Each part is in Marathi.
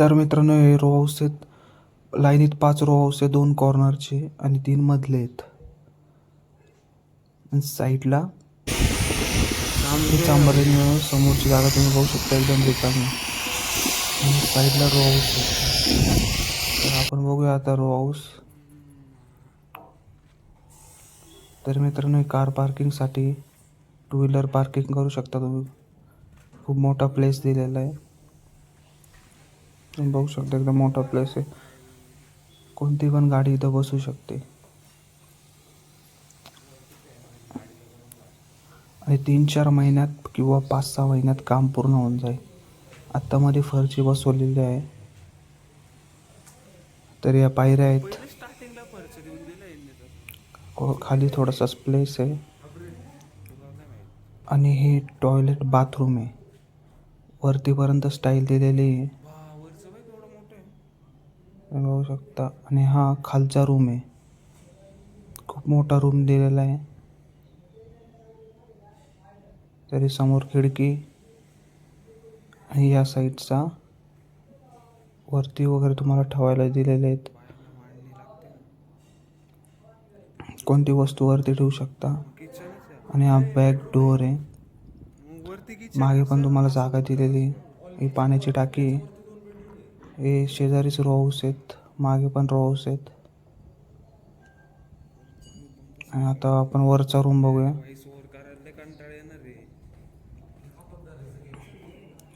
तर मित्रांनो हे रो हाऊस आहेत. लाईनीत पाच रो हाऊस आहे दोन कॉर्नरचे आणि तीन मधले आहेत. साईडला चांबरने समोरची जागा तुम्ही बघू शकता एकदम रिकामी. साईडला रो हाऊस तर आपण बघूया आता रो हाऊस तर मित्रांनो कार पार्किंगसाठी टू व्हीलर पार्किंग करू शकता तुम्ही. खूप मोठा प्लेस दिलेला आहे. तुम्ही बघू शकता एकदम मोठा प्लेस आहे. कोणती पण गाडी इथं बसू शकते. आणि तीन चार महिन्यात किंवा पाच सहा महिन्यात काम पूर्ण होऊन जाईल. आत्तामध्ये फरची बसवलेली आहे. तर या पायऱ्या आहेत. खाली थोडासा प्लेस आहे. आणि हे टॉयलेट बाथरूम आहे. वरतीपर्यंत स्टाईल दिलेली आहे. तुम्ही बघू शकता. आणि हा खालचा रूम आहे. खूप मोठा रूम दिलेला आहे. तरी समोर खिडकी आणि या साईडचा वरती वगैरे तुम्हाला ठेवायला दिलेले आहेत. कोणती वस्तू वरती ठेवू शकता? आणि हा बॅक डोअर आहे. मागे पण तुम्हाला जागा दिलेली ही पाण्याची टाकी आहे. हे शेजारीच रो हाऊस आहेत. मागे पण रो हाऊस आहेत. आणि आता आपण वरचा रूम बघूया.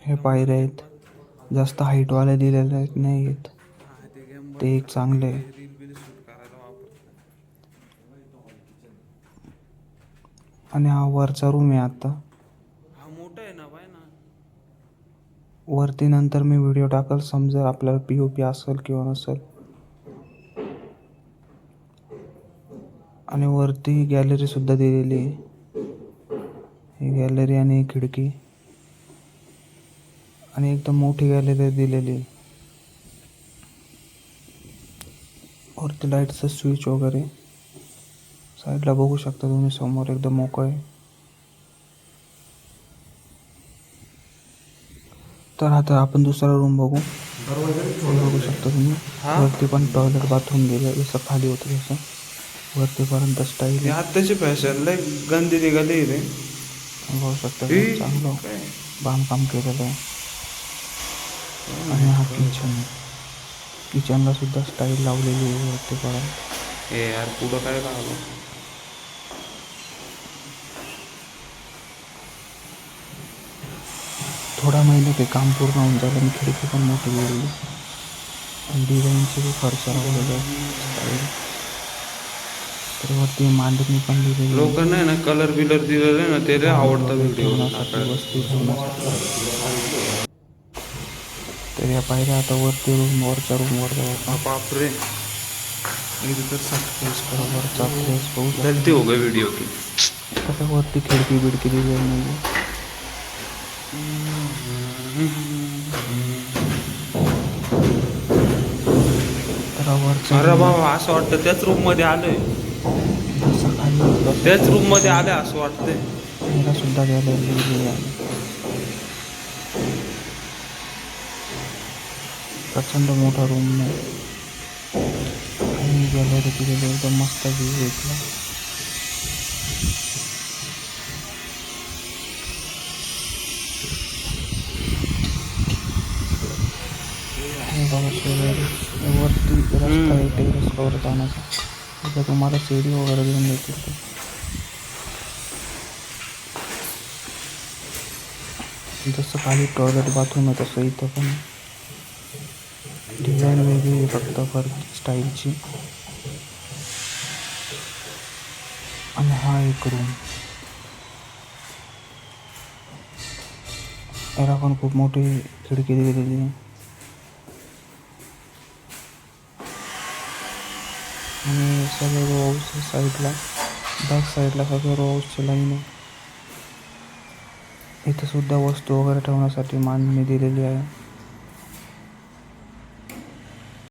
हे पायऱ्या आहेत. जास्त हाईटवाले दिलेले आहेत नाही आहेत. ते एक चांगले आहे. आणि हा वरचा रूम आहे आता. हा मोठा आहे ना बाय ना. वरती नंतर मी व्हिडिओ टाकल समजेल आपल्याला पी ओ पी असेल किंवा नसेल. आणि वरती गॅलरी सुद्धा दिलेली आहे. ही गॅलरी आणि खिडकी. आणि एकदम मोठी गॅलरी दिलेली आहे. वरती लाईटचं स्विच वगैरे. साईडला बघू शकता तुम्ही समोर एकदम मोकळे तर आता आपण दुसरा रूम बघू. बघू शकता तुम्ही? वरती पण टॉयलेट बाथरूम दिलं जसं खाली होतं तसं. वरतीपर्यंत स्टाईल आत्ताची फॅशन लय गंदी निघाली रे. बघू शकता चांगलं? बांधकाम केलेलं आहे. आणि हा किचन आहे. किचनला सुद्धा स्टाईल लावलेली आहे वरती पर्यंत हे यार पुढं काय लागलं थोडा महिने ते काम पूर्ण होऊन झालं आणि खिडकी पण मोठी दिलेली आणि डिझाईनचे बी खर्च तर वरती मांडणी पण दिलेली आहे. लोकांना आहे ना कलर बिलर दिलेलं ना ते लय आवडतं ठेवण्यासाठी वस्तू ठेवण्यासाठी तर या पायऱ्या आता वरती रूम वरच्या रूमवर जाऊ बापरे गलती हो गई की। कसं वरती खिडकी बिडकी तर वरचा अरे बाबा असं वाटतं त्याच रूममध्ये आलोय. त्याच रूममध्ये आले असं वाटतंय. याला सुद्धा प्रचंड मोठा रूम आणि गॅलरी दिलेली एकदम मस्त व्ह्यू घेतला हे वरती रस्ता आहे टेरेसवर जाण्याचा तिथं तुम्हाला सीडी वगैरे घेऊन देतील ते जसं खाली टॉयलेट बाथरूम आहे तसं इथं पण डिझाईन वेगळी आहे फक्त फर स्टाईलची आणि हा एक रूम याला पण खूप मोठी खिडकी दिलेली आहे आणि सगळे रो हाऊस साईडला बॅक साईडला सगळे रो हाऊसची लाईन आहे. इथं सुद्धा वस्तू वगैरे ठेवण्यासाठी मांडणी दिलेली आहे.